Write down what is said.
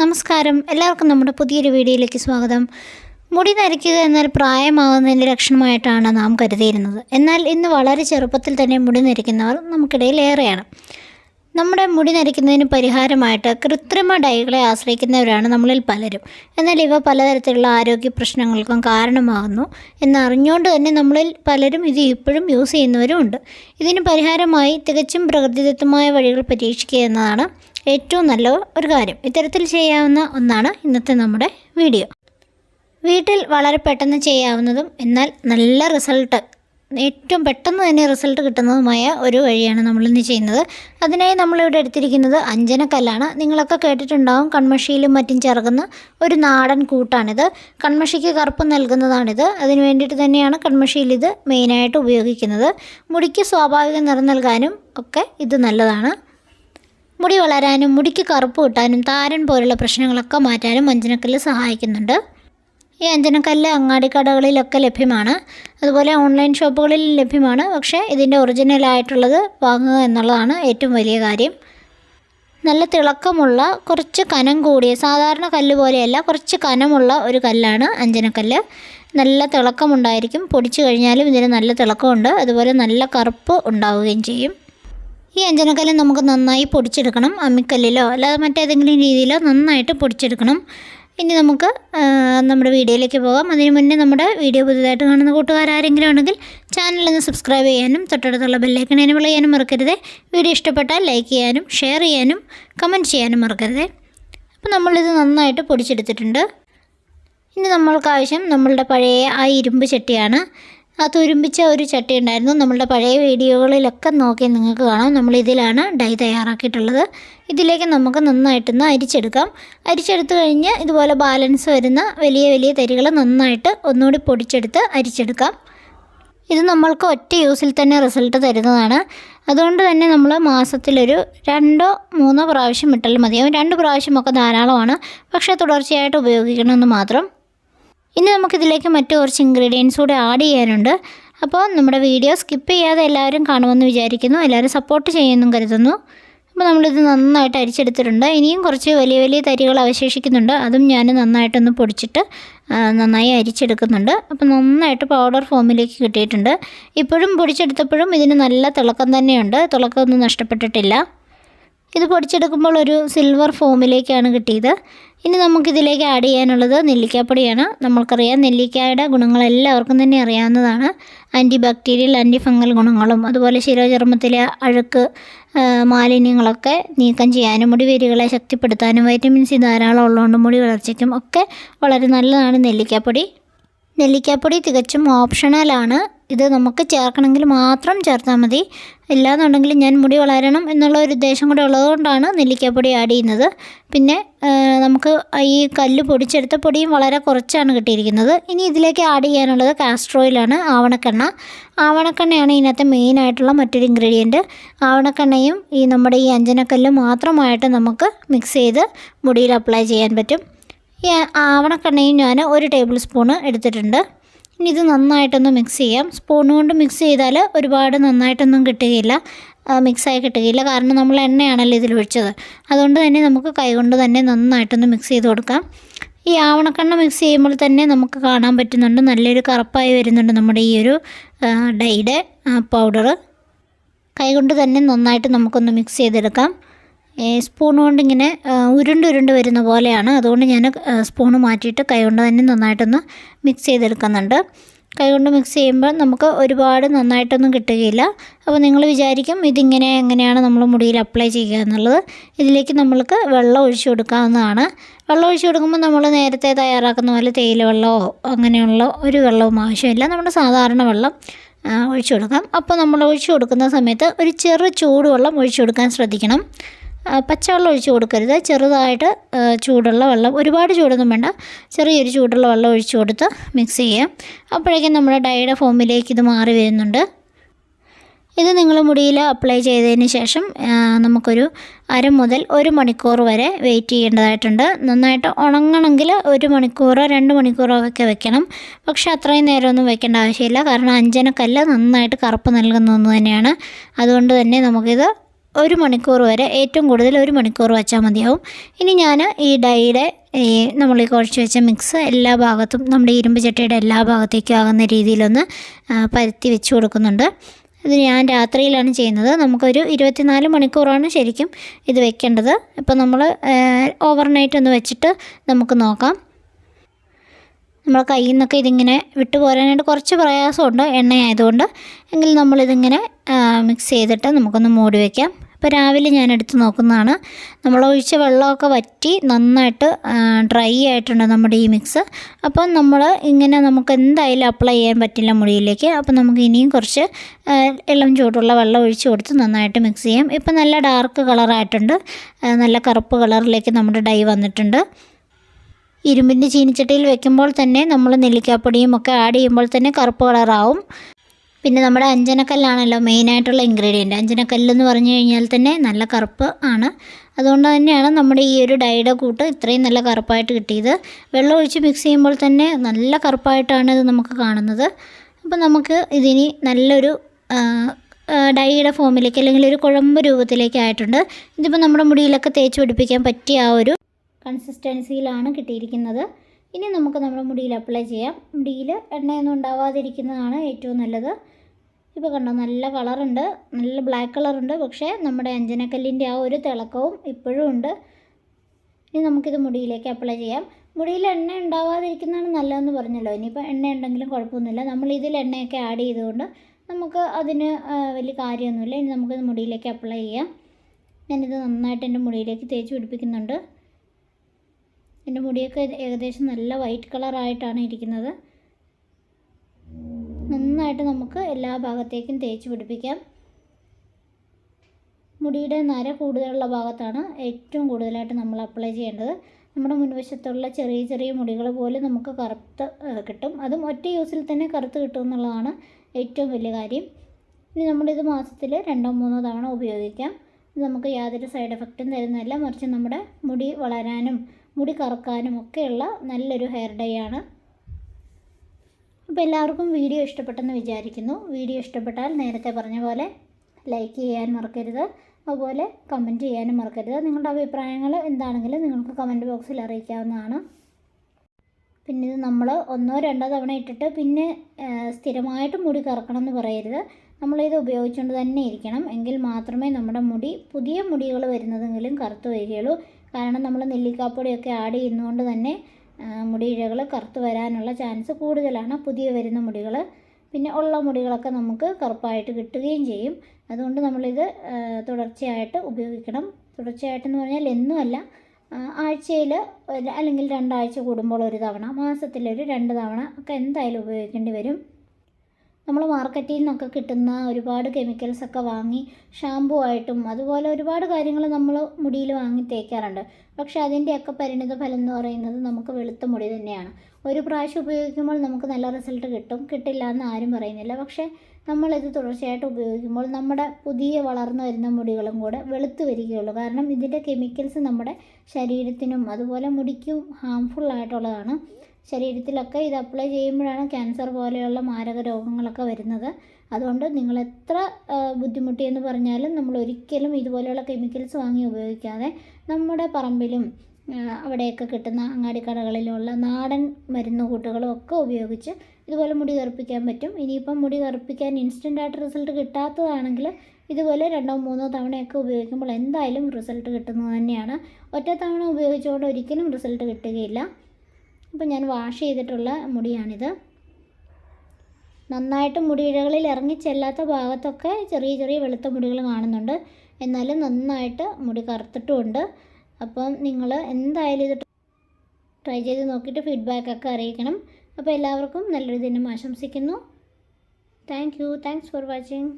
നമസ്കാരം. എല്ലാവർക്കും നമ്മുടെ പുതിയൊരു വീഡിയോയിലേക്ക് സ്വാഗതം. മുടി നരയ്ക്കുക എന്നാൽ പ്രായമാകുന്നതിന്റെ ലക്ഷണമായിട്ടാണ് നാം കരുതിയിരുന്നത്. എന്നാൽ ഇന്ന് വളരെ ചെറുപ്പത്തിൽ തന്നെ മുടി നരയ്ക്കുന്നവർ നമുക്കിടയിൽ ഏറെയാണ്. നമ്മുടെ മുടി നരയ്ക്കുന്നതിന് പരിഹാരമായിട്ട് കൃത്രിമ ഡൈകളെ ആശ്രയിക്കുന്നവരാണ് നമ്മളിൽ പലരും. എന്നാൽ ഇവ പലതരത്തിലുള്ള ആരോഗ്യ പ്രശ്നങ്ങൾക്കും കാരണമാകുന്നു എന്നറിഞ്ഞുകൊണ്ട് തന്നെ നമ്മളിൽ പലരും ഇത് ഇപ്പോഴും യൂസ് ചെയ്യുന്നവരും ഉണ്ട്. ഇതിന് പരിഹാരമായി തികച്ചും പ്രകൃതിദത്തമായ വഴികൾ പരീക്ഷിക്കുക എന്നതാണ് ഏറ്റവും നല്ല ഒരു കാര്യം. ഇത്തരത്തിൽ ചെയ്യാവുന്ന ഒന്നാണ് ഇന്നത്തെ നമ്മുടെ വീഡിയോ. വീട്ടിൽ വളരെ പെട്ടെന്ന് ചെയ്യാവുന്നതും എന്നാൽ നല്ല റിസൾട്ട് ഏറ്റവും പെട്ടെന്ന് തന്നെ റിസൾട്ട് കിട്ടുന്നതുമായ ഒരു വഴിയാണ് നമ്മളിന്ന് ചെയ്യുന്നത്. അതിനായി നമ്മളിവിടെ എടുത്തിരിക്കുന്നത് അഞ്ജനക്കല്ലാണ് നിങ്ങളൊക്കെ കേട്ടിട്ടുണ്ടാവും കൺമഷിയിലും മറ്റും ചേർക്കുന്ന ഒരു നാടൻ കൂട്ടാണിത്. കൺമഷിക്ക് കറുപ്പ് നൽകുന്നതാണിത്. അതിന് വേണ്ടിയിട്ട് തന്നെയാണ് കൺമഷിയിൽ ഇത് മെയിനായിട്ട് ഉപയോഗിക്കുന്നത്. മുടിക്ക് സ്വാഭാവിക നിറം നൽകാനും ഒക്കെ ഇത് നല്ലതാണ്. മുടി വളരാനും മുടിക്ക് കറുപ്പ് കിട്ടാനും താരൻ പോലുള്ള പ്രശ്നങ്ങളൊക്കെ മാറ്റാനും അഞ്ജനക്കല്ല് സഹായിക്കുന്നുണ്ട്. ഈ അഞ്ജനക്കല്ല് അങ്ങാടിക്കടകളിലൊക്കെ ലഭ്യമാണ്. അതുപോലെ ഓൺലൈൻ ഷോപ്പുകളിൽ ലഭ്യമാണ്. പക്ഷേ ഇതിന്റെ ഒറിജിനലായിട്ടുള്ളത് വാങ്ങുക എന്നുള്ളതാണ് ഏറ്റവും വലിയ കാര്യം. നല്ല തിളക്കമുള്ള കുറച്ച് കനം കൂടിയ സാധാരണ കല്ല് പോലെയല്ല കുറച്ച് കനമുള്ള ഒരു കല്ലാണ് അഞ്ചനക്കല്ല് നല്ല തിളക്കമുണ്ടായിരിക്കും. പൊടിച്ചു കഴിഞ്ഞാലും ഇതിന് നല്ല തിളക്കമുണ്ട്. അതുപോലെ നല്ല കറുപ്പ് ഉണ്ടാവുകയും ചെയ്യും. ഈ അഞ്ചനക്കല്ല് നമുക്ക് നന്നായി പൊടിച്ചെടുക്കണം. അമ്മിക്കല്ലിലോ അല്ലാതെ മറ്റേതെങ്കിലും രീതിയിലോ നന്നായിട്ട് പൊടിച്ചെടുക്കണം. ഇനി നമുക്ക് നമ്മുടെ വീഡിയോയിലേക്ക് പോകാം. അതിന് മുന്നേ നമ്മുടെ വീഡിയോ പുതിയതായിട്ട് കാണുന്ന കൂട്ടുകാരെങ്കിലും ഉണ്ടെങ്കിൽ ചാനലൊന്ന് സബ്സ്ക്രൈബ് ചെയ്യാനും തൊട്ടടുത്തുള്ള ബെല്ലൈക്കൺ എനേബിൾ ചെയ്യാനും മറക്കരുത്. വീഡിയോ ഇഷ്ടപ്പെട്ടാൽ ലൈക്ക് ചെയ്യാനും ഷെയർ ചെയ്യാനും കമന്റ് ചെയ്യാനും മറക്കരുത്. അപ്പോൾ നമ്മളിത് നന്നായിട്ട് പൊടിച്ചെടുത്തിട്ടുണ്ട്. ഇനി നമ്മൾക്ക് ആവശ്യം നമ്മളുടെ പഴയ ആ ഇരുമ്പ് ചട്ടിയാണ്. ആ തുരുമ്പിച്ച ഒരു ചട്ടി ഉണ്ടായിരുന്നു. നമ്മളുടെ പഴയ വീഡിയോകളിലൊക്കെ നോക്കി നിങ്ങൾക്ക് കാണാം. നമ്മൾ ഇതിലാണ് ഡൈ തയ്യാറാക്കിയിട്ടുള്ളത്. ഇതിലേക്ക് നമുക്ക് നന്നായിട്ടൊന്ന് അരിച്ചെടുക്കാം. അരിച്ചെടുത്ത് കഴിഞ്ഞ് ഇതുപോലെ ബാലൻസ് വരുന്ന വലിയ വലിയ തരികൾ നന്നായിട്ട് ഒന്നുകൂടി പൊടിച്ചെടുത്ത് അരിച്ചെടുക്കാം. ഇത് നമ്മൾക്ക് ഒറ്റ യൂസിൽ തന്നെ റിസൾട്ട് തരുന്നതാണ്. അതുകൊണ്ട് തന്നെ നമ്മൾ മാസത്തിലൊരു രണ്ടോ മൂന്നോ പ്രാവശ്യം ഇട്ടാൽ മതിയാവും. രണ്ട് പ്രാവശ്യമൊക്കെ ധാരാളമാണ്. പക്ഷേ തുടർച്ചയായിട്ട് ഉപയോഗിക്കണമെന്ന് മാത്രം. ഇനി നമുക്കിതിലേക്ക് മറ്റു കുറച്ച് ഇൻഗ്രീഡിയൻസ് കൂടെ ആഡ് ചെയ്യാനുണ്ട്. അപ്പോൾ നമ്മുടെ വീഡിയോ സ്കിപ്പ് ചെയ്യാതെ എല്ലാവരും കാണുമെന്ന് വിചാരിക്കുന്നു. എല്ലാവരും സപ്പോർട്ട് ചെയ്യുമെന്നും കരുതുന്നു. അപ്പോൾ നമ്മളിത് നന്നായിട്ട് അരിച്ചെടുത്തിട്ടുണ്ട്. ഇനിയും കുറച്ച് വലിയ വലിയ തരികൾ അവശേഷിക്കുന്നുണ്ട്. അതും ഞാൻ നന്നായിട്ടൊന്ന് പൊടിച്ചിട്ട് നന്നായി അരിച്ചെടുക്കുന്നുണ്ട്. അപ്പോൾ നന്നായിട്ട് പൗഡർ ഫോമിലേക്ക് കിട്ടിയിട്ടുണ്ട്. ഇപ്പോഴും പൊടിച്ചെടുത്തപ്പോഴും ഇതിന് നല്ല തിളക്കം തന്നെയുണ്ട്. തിളക്കമൊന്നും നഷ്ടപ്പെട്ടിട്ടില്ല. ഇത് പൊടിച്ചെടുക്കുമ്പോൾ ഒരു സിൽവർ ഫോമിലേക്കാണ് കിട്ടിയത്. ഇനി നമുക്കിതിലേക്ക് ആഡ് ചെയ്യാനുള്ളത് നെല്ലിക്കാപ്പൊടിയാണ്. നമ്മൾക്കറിയാം നെല്ലിക്കായുടെ ഗുണങ്ങൾ എല്ലാവർക്കും തന്നെ അറിയാവുന്നതാണ്. ആന്റി ബാക്ടീരിയൽ ആന്റി ഫംഗൽ ഗുണങ്ങളും അതുപോലെ ശിരോചർമ്മത്തിലെ അഴുക്ക് മാലിന്യങ്ങളൊക്കെ നീക്കം ചെയ്യാനും മുടി വേരുകളെ ശക്തിപ്പെടുത്താനും വൈറ്റമിൻ സി ധാരാളം ഉള്ളതുകൊണ്ട് മുടി വളർച്ചയ്ക്കും ഒക്കെ വളരെ നല്ലതാണ് നെല്ലിക്കാപ്പൊടി. നെല്ലിക്കാപ്പൊടി തികച്ചും ഓപ്ഷണലാണ് ഇത് നമുക്ക് ചേർക്കണമെങ്കിൽ മാത്രം ചേർത്താൽ മതി. ഇല്ലാന്നുണ്ടെങ്കിൽ ഞാൻ മുടി വളരണം എന്നുള്ള ഒരു ഉദ്ദേശം കൂടെ ഉള്ളതുകൊണ്ടാണ് നെല്ലിക്കാപ്പൊടി ആഡ് ചെയ്യുന്നത്. പിന്നെ നമുക്ക് ഈ കല്ല് പൊടിച്ചെടുത്ത പൊടിയും വളരെ കുറച്ചാണ് കിട്ടിയിരിക്കുന്നത്. ഇനി ഇതിലേക്ക് ആഡ് ചെയ്യാനുള്ളത് കാസ്റ്റർ ഓയിലാണ് ആവണക്കെണ്ണ. ആവണക്കെണ്ണയാണ് ഇതിനകത്ത് മെയിനായിട്ടുള്ള മറ്റൊരു ഇൻഗ്രീഡിയന്റ് ആവണക്കെണ്ണയും ഈ നമ്മുടെ ഈ അഞ്ചനക്കല്ലും മാത്രമായിട്ട് നമുക്ക് മിക്സ് ചെയ്ത് മുടിയിൽ അപ്ലൈ ചെയ്യാൻ പറ്റും. ഈ ആവണക്കെണ്ണയും ഞാൻ ഒരു ടേബിൾ സ്പൂണ് എടുത്തിട്ടുണ്ട്. ഇനി ഇത് നന്നായിട്ടൊന്ന് മിക്സ് ചെയ്യാം. സ്പൂൺ കൊണ്ട് മിക്സ് ചെയ്താൽ ഒരുപാട് നന്നായിട്ടൊന്നും കിട്ടുകയില്ല. മിക്സായി കിട്ടുകയില്ല. കാരണം നമ്മൾ എണ്ണയാണല്ലോ ഇതിൽ ഒഴിച്ചത്. അതുകൊണ്ട് തന്നെ നമുക്ക് കൈകൊണ്ട് തന്നെ നന്നായിട്ടൊന്ന് മിക്സ് ചെയ്ത് കൊടുക്കാം. ഈ ആവണക്കണ്ണ മിക്സ് ചെയ്യുമ്പോൾ തന്നെ നമുക്ക് കാണാൻ പറ്റുന്നുണ്ട്. നല്ലൊരു കറുപ്പായി വരുന്നുണ്ട് നമ്മുടെ ഈ ഒരു ഡൈയുടെ പൗഡർ കൈകൊണ്ട് തന്നെ നന്നായിട്ട് നമുക്കൊന്ന് മിക്സ് ചെയ്തെടുക്കാം. സ്പൂൺ കൊണ്ട് ഇങ്ങനെ ഉരുണ്ട് ഉരുണ്ട് വരുന്ന പോലെയാണ്. അതുകൊണ്ട് ഞാൻ സ്പൂൺ മാറ്റിയിട്ട് കൈകൊണ്ട് തന്നെ നന്നായിട്ടൊന്ന് മിക്സ് ചെയ്തെടുക്കുന്നുണ്ട്. കൈകൊണ്ട് മിക്സ് ചെയ്യുമ്പോൾ നമുക്ക് ഒരുപാട് നന്നായിട്ടൊന്നും കിട്ടുകയില്ല. അപ്പോൾ നിങ്ങൾ വിചാരിക്കും ഇതിങ്ങനെ എങ്ങനെയാണ് നമ്മൾ മുടിയിൽ അപ്ലൈ ചെയ്യുക എന്നുള്ളത്. ഇതിലേക്ക് നമ്മൾക്ക് വെള്ളം ഒഴിച്ചു കൊടുക്കാവുന്നതാണ്. വെള്ളം ഒഴിച്ചു കൊടുക്കുമ്പോൾ നമ്മൾ നേരത്തെ തയ്യാറാക്കുന്ന പോലെ തേയില വെള്ളമോ അങ്ങനെയുള്ള ഒരു വെള്ളവും ആവശ്യമില്ല. നമ്മൾ സാധാരണ വെള്ളം ഒഴിച്ചു കൊടുക്കാം. അപ്പോൾ നമ്മൾ ഒഴിച്ചു കൊടുക്കുന്ന സമയത്ത് ഒരു ചെറു ചൂടുവെള്ളം ഒഴിച്ചു കൊടുക്കാൻ ശ്രദ്ധിക്കണം. പച്ചവെള്ളം ഒഴിച്ച് കൊടുക്കരുത്. ചെറുതായിട്ട് ചൂടുള്ള വെള്ളം ഒരുപാട് ചൂടൊന്നും വേണ്ട. ചെറിയൊരു ചൂടുള്ള വെള്ളം ഒഴിച്ച് കൊടുത്ത് മിക്സ് ചെയ്യാം. അപ്പോഴേക്കും നമ്മുടെ ഡൈയുടെ ഫോമിലേക്ക് ഇത് മാറി വരുന്നുണ്ട്. ഇത് നിങ്ങൾ മുടിയിൽ അപ്ലൈ ചെയ്തതിന് ശേഷം നമുക്കൊരു അര മുതൽ ഒരു മണിക്കൂർ വരെ വെയിറ്റ് ചെയ്യേണ്ടതായിട്ടുണ്ട്. നന്നായിട്ട് ഉണങ്ങണമെങ്കിൽ ഒരു മണിക്കൂറോ രണ്ട് മണിക്കൂറോ ഒക്കെ വെക്കണം. പക്ഷേ അത്രയും നേരമൊന്നും വെക്കേണ്ട ആവശ്യമില്ല. കാരണം അഞ്ചനക്കല്ല് നന്നായിട്ട് കറുപ്പ് നൽകുന്ന ഒന്ന് തന്നെയാണ്. അതുകൊണ്ട് തന്നെ നമുക്കിത് ഒരു മണിക്കൂർ വരെ ഏറ്റവും കൂടുതൽ ഒരു മണിക്കൂർ വെച്ചാൽ മതിയാവും. ഇനി ഞാൻ ഈ ഡൈയുടെ ഈ നമ്മൾ കുഴച്ച് വെച്ച മിക്സ് എല്ലാ ഭാഗത്തും നമ്മുടെ ഇരുമ്പ് ചട്ടിയുടെ എല്ലാ ഭാഗത്തേക്കും ആകുന്ന രീതിയിലൊന്ന് പരത്തി വെച്ച് കൊടുക്കുന്നുണ്ട്. ഇത് ഞാൻ രാത്രിയിലാണ് ചെയ്യുന്നത്. നമുക്കൊരു ഇരുപത്തിനാല് മണിക്കൂറാണ് ശരിക്കും ഇത് വെക്കേണ്ടത്. ഇപ്പോൾ നമ്മൾ ഓവർനൈറ്റ് ഒന്ന് വെച്ചിട്ട് നമുക്ക് നോക്കാം. നമ്മൾ കയ്യിൽ നിന്നൊക്കെ ഇതിങ്ങനെ വിട്ടു പോരാനായിട്ട് കുറച്ച് പ്രയാസമുണ്ട് എണ്ണയായതുകൊണ്ട്. എങ്കിൽ നമ്മളിതിങ്ങനെ മിക്സ് ചെയ്തിട്ട് നമുക്കൊന്ന് മൂടി വയ്ക്കാം അപ്പോൾ രാവിലെ ഞാൻ എടുത്ത് നോക്കുന്നതാണ്. നമ്മൾ ഒഴിച്ച വെള്ളമൊക്കെ വറ്റി നന്നായിട്ട് ഡ്രൈ ആയിട്ടുണ്ട് നമ്മുടെ ഈ മിക്സ്. അപ്പം നമ്മൾ ഇങ്ങനെ നമുക്ക് എന്തായാലും അപ്ലൈ ചെയ്യാൻ പറ്റില്ല മുടിയിലേക്ക്. അപ്പം നമുക്ക് ഇനിയും കുറച്ച് ഇളം ചൂടുള്ള വെള്ളം ഒഴിച്ച് കൊടുത്ത് നന്നായിട്ട് മിക്സ് ചെയ്യാം. ഇപ്പം നല്ല ഡാർക്ക് കളറായിട്ടുണ്ട്. നല്ല കറുപ്പ് കളറിലേക്ക് നമ്മുടെ ഡൈ വന്നിട്ടുണ്ട്. ഇരുമ്പിന്റെ ചീനിച്ചട്ടിയിൽ വെക്കുമ്പോൾ തന്നെ നമ്മൾ നെല്ലിക്കാപ്പൊടിയും ഒക്കെ ആഡ് ചെയ്യുമ്പോൾ തന്നെ കറുപ്പ് കളറാവും. പിന്നെ നമ്മുടെ അഞ്ചനക്കല്ലാണല്ലോ മെയിനായിട്ടുള്ള ഇൻഗ്രീഡിയന്റ്. അഞ്ചനക്കല്ലെന്ന് പറഞ്ഞു കഴിഞ്ഞാൽ തന്നെ നല്ല കറുപ്പ് ആണ്. അതുകൊണ്ട് തന്നെയാണ് നമ്മുടെ ഈ ഒരു ഡൈയുടെ കൂട്ട് ഇത്രയും നല്ല കറുപ്പായിട്ട് കിട്ടിയത്. വെള്ളം ഒഴിച്ച് മിക്സ് ചെയ്യുമ്പോൾ തന്നെ നല്ല കറുപ്പായിട്ടാണ് ഇത് നമുക്ക് കാണുന്നത്. അപ്പോൾ നമുക്ക് ഇതിനി നല്ലൊരു ഡൈയുടെ ഫോമിലേക്ക് അല്ലെങ്കിൽ ഒരു കുഴമ്പ് രൂപത്തിലേക്ക് ആയിട്ടുണ്ട്. ഇതിപ്പോൾ നമ്മുടെ മുടിയിലൊക്കെ തേച്ച് പിടിപ്പിക്കാൻ പറ്റിയ ആ ഒരു കൺസിസ്റ്റൻസിയിലാണ് കിട്ടിയിരിക്കുന്നത്. ഇനി നമുക്ക് നമ്മുടെ മുടിയിൽ അപ്ലൈ ചെയ്യാം. മുടിയിൽ എണ്ണയൊന്നും ഉണ്ടാവാതിരിക്കുന്നതാണ് ഏറ്റവും നല്ലത്. ഇപ്പോൾ കണ്ടോ? നല്ല കളറുണ്ട്. നല്ല ബ്ലാക്ക് കളറുണ്ട്. പക്ഷേ നമ്മുടെ അഞ്ജനക്കല്ലിന്റെ ആ ഒരു തിളക്കവും ഇപ്പോഴും ഉണ്ട്. ഇനി നമുക്കിത് മുടിയിലേക്ക് അപ്ലൈ ചെയ്യാം. മുടിയിൽ എണ്ണ ഉണ്ടാവാതിരിക്കുന്നതാണ് നല്ലതെന്ന് പറഞ്ഞല്ലോ. ഇനിയിപ്പോൾ എണ്ണ ഉണ്ടെങ്കിലും കുഴപ്പമൊന്നുമില്ല. നമ്മൾ ഇതിൽ എണ്ണയൊക്കെ ആഡ് ചെയ്തുകൊണ്ട് നമുക്ക് അതിന് വലിയ കാര്യമൊന്നുമില്ല. ഇനി നമുക്കിത് മുടിയിലേക്ക് അപ്ലൈ ചെയ്യാം. ഞാനിത് നന്നായിട്ട് എന്റെ മുടിയിലേക്ക് തേച്ച് പിടിപ്പിക്കുന്നുണ്ട്. എന്റെ മുടിയൊക്കെ ഏകദേശം നല്ല വൈറ്റ് കളറായിട്ടാണ് ഇരിക്കുന്നത്. നന്നായിട്ട് നമുക്ക് എല്ലാ ഭാഗത്തേക്കും തേച്ച് പിടിപ്പിക്കാം. മുടിയുടെ നര കൂടുതലുള്ള ഭാഗത്താണ് ഏറ്റവും കൂടുതലായിട്ട് നമ്മൾ അപ്ലൈ ചെയ്യേണ്ടത്. നമ്മുടെ മുൻവശത്തുള്ള ചെറിയ ചെറിയ മുടികൾ പോലും നമുക്ക് കറുത്ത് കിട്ടും. അതും ഒറ്റ യൂസിൽ തന്നെ കറുത്ത് കിട്ടും എന്നുള്ളതാണ് ഏറ്റവും വലിയ കാര്യം. ഇനി നമ്മളിത് മാസത്തിൽ രണ്ടോ മൂന്നോ തവണ ഉപയോഗിക്കാം. ഇത് നമുക്ക് യാതൊരു സൈഡ് എഫക്റ്റും തരുന്നതല്ല. മറിച്ച് നമ്മുടെ മുടി വളരാനും മുടി കറുക്കാനും ഒക്കെയുള്ള നല്ലൊരു ഹെയർ ഡൈ ആണ്. അപ്പോൾ എല്ലാവർക്കും വീഡിയോ ഇഷ്ടപ്പെട്ടെന്ന് വിചാരിക്കുന്നു. വീഡിയോ ഇഷ്ടപ്പെട്ടാൽ നേരത്തെ പറഞ്ഞ പോലെ ലൈക്ക് ചെയ്യാൻ മറക്കരുത്. അതുപോലെ കമന്റ് ചെയ്യാനും മറക്കരുത്. നിങ്ങളുടെ അഭിപ്രായങ്ങൾ എന്താണെങ്കിലും നിങ്ങൾക്ക് കമന്റ് ബോക്സിൽ അറിയിക്കാവുന്നതാണ്. പിന്നെ ഇത് നമ്മൾ ഒന്നോ രണ്ടോ തവണ ഇട്ടിട്ട് പിന്നെ സ്ഥിരമായിട്ട് മുടി കറക്കണം എന്ന് പറയരുത്. നമ്മളിത് ഉപയോഗിച്ചുകൊണ്ട് തന്നെ ഇരിക്കണം. എങ്കിൽ മാത്രമേ നമ്മുടെ മുടി പുതിയ മുടികൾ വരുന്നതെങ്കിലും കറുത്ത് വരികയുള്ളൂ. കാരണം നമ്മൾ നെല്ലിക്കാപ്പൊടിയൊക്കെ ആഡ് ചെയ്യുന്നതുകൊണ്ട് തന്നെ ആ, ഇഴകൾ കറുത്ത് വരാനുള്ള ചാൻസ് കൂടുതലാണ്. പുതിയ വരുന്ന മുടികൾ പിന്നെ ഉള്ള മുടികളൊക്കെ നമുക്ക് കറുപ്പായിട്ട് കിട്ടുകയും ചെയ്യും. അതുകൊണ്ട് നമ്മളിത് തുടർച്ചയായിട്ട് ഉപയോഗിക്കണം. തുടർച്ചയായിട്ടെന്ന് പറഞ്ഞാൽ എന്നുമല്ല ആഴ്ചയിൽ അല്ലെങ്കിൽ രണ്ടാഴ്ച കൂടുമ്പോൾ ഒരു തവണ മാസത്തിലൊരു രണ്ട് തവണ ഒക്കെ എന്തായാലും ഉപയോഗിക്കേണ്ടി വരും. നമ്മൾ മാർക്കറ്റിൽ നിന്നൊക്കെ കിട്ടുന്ന ഒരുപാട് കെമിക്കൽസ് ഒക്കെ വാങ്ങി ഷാമ്പു ആയിട്ടും അതുപോലെ ഒരുപാട് കാര്യങ്ങൾ നമ്മൾ മുടിയിൽ വാങ്ങി തേക്കാറുണ്ട്. പക്ഷേ അതിന്റെയൊക്കെ പരിണിത ഫലം എന്ന് പറയുന്നത് നമുക്ക് വെളുത്ത മുടി തന്നെയാണ്. ഒരു പ്രാവശ്യം ഉപയോഗിക്കുമ്പോൾ നമുക്ക് നല്ല റിസൾട്ട് കിട്ടും. കിട്ടില്ല എന്ന് ആരും പറയുന്നില്ല. പക്ഷേ നമ്മളിത് തുടർച്ചയായിട്ട് ഉപയോഗിക്കുമ്പോൾ നമ്മുടെ പുതിയ വളർന്നു വരുന്ന മുടികളും കൂടെ വെളുത്ത് വരികയുള്ളൂ. കാരണം ഇതിന്റെ കെമിക്കൽസ് നമ്മുടെ ശരീരത്തിനും അതുപോലെ മുടിക്കും ഹാംഫുൾ ആയിട്ടുള്ളതാണ്. ശരീരത്തിലൊക്കെ ഇത് അപ്ലൈ ചെയ്യുമ്പോഴാണ് ക്യാൻസർ പോലെയുള്ള മാരക രോഗങ്ങളൊക്കെ വരുന്നത്. അതുകൊണ്ട് നിങ്ങൾ എത്ര ബുദ്ധിമുട്ടി എന്ന് പറഞ്ഞാലും നമ്മൾ ഒരിക്കലും ഇതുപോലെയുള്ള കെമിക്കൽസ് വാങ്ങി ഉപയോഗിക്കാതെ നമ്മുടെ പറമ്പിലും അവിടെയൊക്കെ കിട്ടുന്ന അങ്ങാടിക്കടകളിലുള്ള നാടൻ മരുന്ന് കൂട്ടുകളും ഒക്കെ ഉപയോഗിച്ച് ഇതുപോലെ മുടി കറുപ്പിക്കാൻ പറ്റും. ഇനിയിപ്പം മുടി കറുപ്പിക്കാൻ ഇൻസ്റ്റന്റായിട്ട് റിസൾട്ട് കിട്ടാത്തതാണെങ്കിൽ ഇതുപോലെ രണ്ടോ മൂന്നോ തവണയൊക്കെ ഉപയോഗിക്കുമ്പോൾ എന്തായാലും റിസൾട്ട് കിട്ടുന്നത് തന്നെയാണ്. ഒറ്റ തവണ ഉപയോഗിച്ചുകൊണ്ട് ഒരിക്കലും റിസൾട്ട് കിട്ടുകയില്ല. അപ്പോൾ ഞാൻ വാഷ് ചെയ്തിട്ടുള്ള മുടിയാണിത്. നന്നായിട്ട് മുടിയിഴകളിൽ ഇറങ്ങിച്ചെല്ലാത്ത ഭാഗത്തൊക്കെ ചെറിയ ചെറിയ വെളുത്ത മുടികൾ കാണുന്നുണ്ട്. എന്നാലും നന്നായിട്ട് മുടി കറുത്തിട്ടുമുണ്ട്. അപ്പം നിങ്ങൾ എന്തായാലും ഇത് ട്രൈ ചെയ്ത് നോക്കിയിട്ട് ഫീഡ്ബാക്കൊക്കെ അറിയിക്കണം. അപ്പോൾ എല്ലാവർക്കും നല്ലൊരു ദിനം ആശംസിക്കുന്നു. Thank you. Thanks for watching.